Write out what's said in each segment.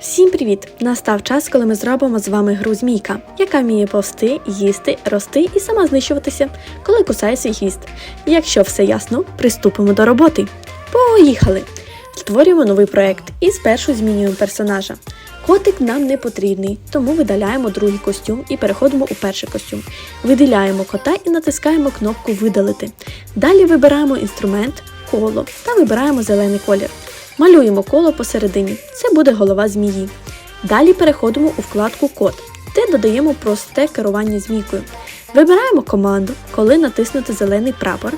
Всім привіт! Настав час, коли ми зробимо з вами гру змійка, яка вміє повсти, їсти, рости і сама знищуватися, коли кусає свій хвіст. Якщо все ясно, приступимо до роботи. Поїхали! Створюємо новий проект і спершу змінюємо персонажа. Котик нам не потрібний, тому видаляємо другий костюм і переходимо у перший костюм. Виділяємо кота і натискаємо кнопку Видалити. Далі вибираємо інструмент, коло та вибираємо зелений колір. Малюємо коло посередині. Це буде голова змії. Далі переходимо у вкладку Код, де додаємо просте керування змійкою. Вибираємо команду, коли натиснути зелений прапор.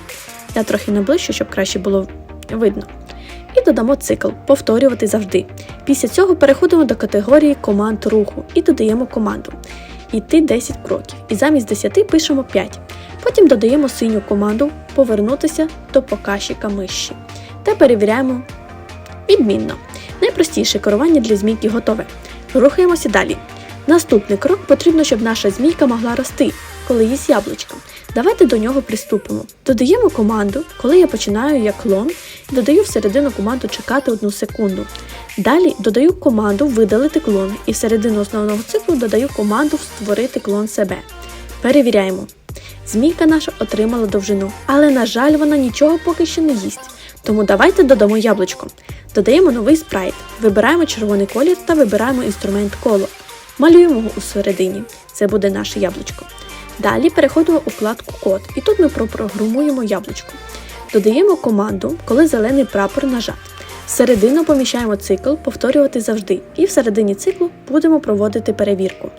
Я трохи наближу, щоб краще було видно. І додамо цикл повторювати завжди. Після цього переходимо до категорії команд руху і додаємо команду. Йти 10 кроків. І замість 10 пишемо 5. Потім додаємо синю команду повернутися до показчика миші. Та перевіряємо Відмінно. Найпростіше керування для змійки готове. Рухаємося далі. Наступний крок потрібно, щоб наша змійка могла рости, коли їсть яблучко. Давайте до нього приступимо. Додаємо команду, коли я починаю як клон, додаю всередину команду чекати одну секунду. Далі додаю команду видалити клон і всередину основного циклу додаю команду створити клон себе. Перевіряємо. Змійка наша отримала довжину, але, на жаль, вона нічого поки що не їсть. Тому давайте додамо яблучко. Додаємо новий спрайт, вибираємо червоний колір та вибираємо інструмент коло. Малюємо його у середині. Це буде наше яблучко. Далі переходимо у вкладку Код, і тут ми пропрограмуємо яблучко. Додаємо команду, коли зелений прапор нажат. Всередину поміщаємо цикл повторювати завжди, і всередині циклу будемо проводити перевірку.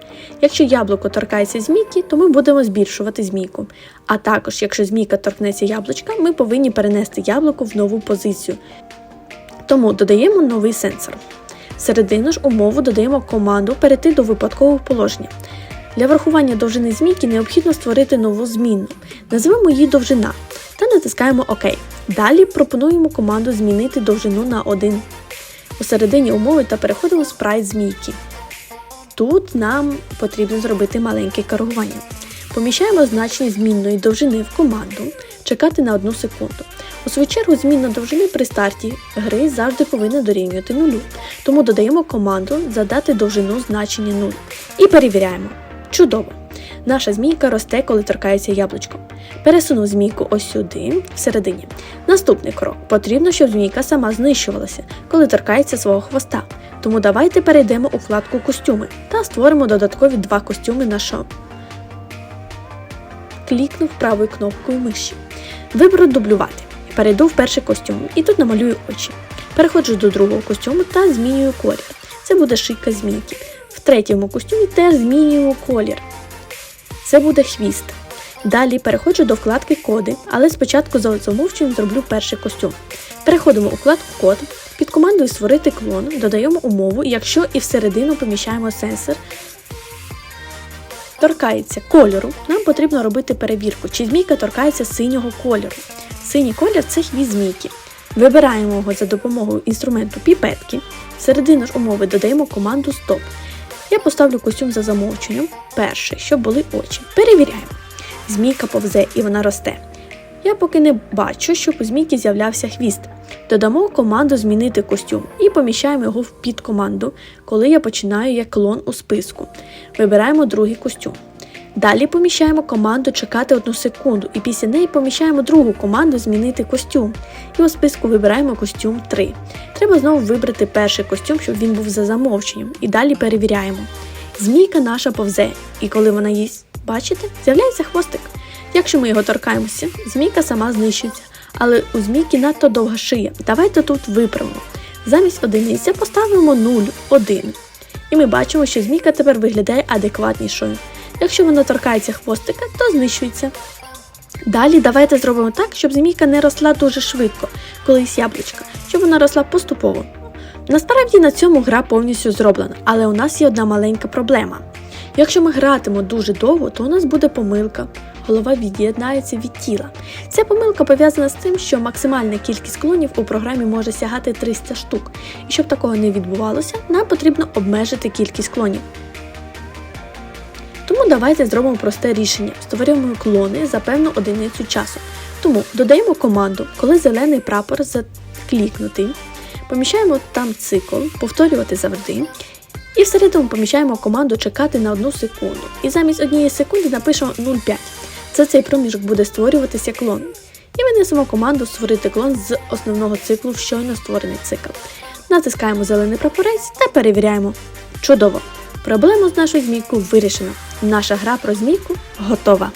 Якщо яблуко торкається змійки, то ми будемо збільшувати змійку. А також, якщо змійка торкнеться яблучка, ми повинні перенести яблуко в нову позицію. Тому додаємо новий сенсор. Всередину ж умову додаємо команду перейти до випадкового положення. Для врахування довжини змійки необхідно створити нову змінну. Назвемо її довжина та натискаємо ОК. Далі пропонуємо команду змінити довжину на 1 у середині умови та переходимо в спрайт змійки. Тут нам потрібно зробити маленьке коригування. Поміщаємо значення змінної довжини в команду, чекати на 1 секунду. У свою чергу змінна довжини при старті гри завжди повинна дорівнювати нулю, тому додаємо команду задати довжину значення 0 і перевіряємо. Чудово! Наша змійка росте, коли торкається яблучком. Пересунув змійку ось сюди, всередині. Наступний крок. Потрібно, щоб змійка сама знищувалася, коли торкається свого хвоста. Тому давайте перейдемо у вкладку костюми та створимо додаткові два костюми на шоу. Клікнув правою кнопкою миші. Виберу дублювати. Перейду в перший костюм і тут намалюю очі. Переходжу до другого костюму та змінюю колір. Це буде шийка змійки. В третьому костюмі теж змінюємо колір. Це буде хвіст. Далі переходжу до вкладки коди, але спочатку за замовченням зроблю перший костюм. Переходимо у вкладку код, під командою Створити клон, додаємо умову, якщо і всередину поміщаємо сенсор. Торкається кольору, нам потрібно робити перевірку, чи змійка торкається синього кольору. Синій колір це хвіст змійки. Вибираємо його за допомогою інструменту піпетки. Середину ж умови додаємо команду Стоп. Я поставлю костюм за замовченням, Перше, щоб були очі. Перевіряємо. Змійка повзе і вона росте. Я поки не бачу, щоб у змійки з'являвся хвіст. Додамо команду Змінити костюм і поміщаємо його в підкоманду, коли я починаю як клон у списку. Вибираємо другий костюм. Далі поміщаємо команду Чекати одну секунду, і після неї поміщаємо другу команду Змінити костюм. І у списку вибираємо костюм 3. Треба знову вибрати перший костюм, щоб він був за замовченням, і далі перевіряємо. Змійка наша повзе, і коли вона їсть, бачите, з'являється хвостик. Якщо ми його торкаємося, змійка сама знищується, але у змійки надто довга шия. Давайте тут виправимо. Замість одиниця поставимо 0, 1. І ми бачимо, що змійка тепер виглядає адекватнішою. Якщо вона торкається хвостика, то знищується. Далі давайте зробимо так, щоб змійка не росла дуже швидко, колись яблучка, щоб вона росла поступово. Насправді на цьому гра повністю зроблена, але у нас є одна маленька проблема. Якщо ми гратимо дуже довго, то у нас буде помилка. Голова від'єднається від тіла. Ця помилка пов'язана з тим, що максимальна кількість клонів у програмі може сягати 300 штук. І щоб такого не відбувалося, нам потрібно обмежити кількість клонів. Тому давайте зробимо просте рішення: створюємо клони за певну одиницю часу. Тому додаємо команду, коли зелений прапор заклікнутий, Поміщаємо там цикл, повторювати завжди. І всередину поміщаємо команду чекати на одну секунду. І замість однієї секунди напишемо 0,5. За цей проміжок буде створюватися клон. І ми несемо команду створити клон з основного циклу в щойно створений цикл. Натискаємо зелений прапорець та перевіряємо. Чудово! Проблему з нашою змійкою вирішено. Наша гра про змійку готова.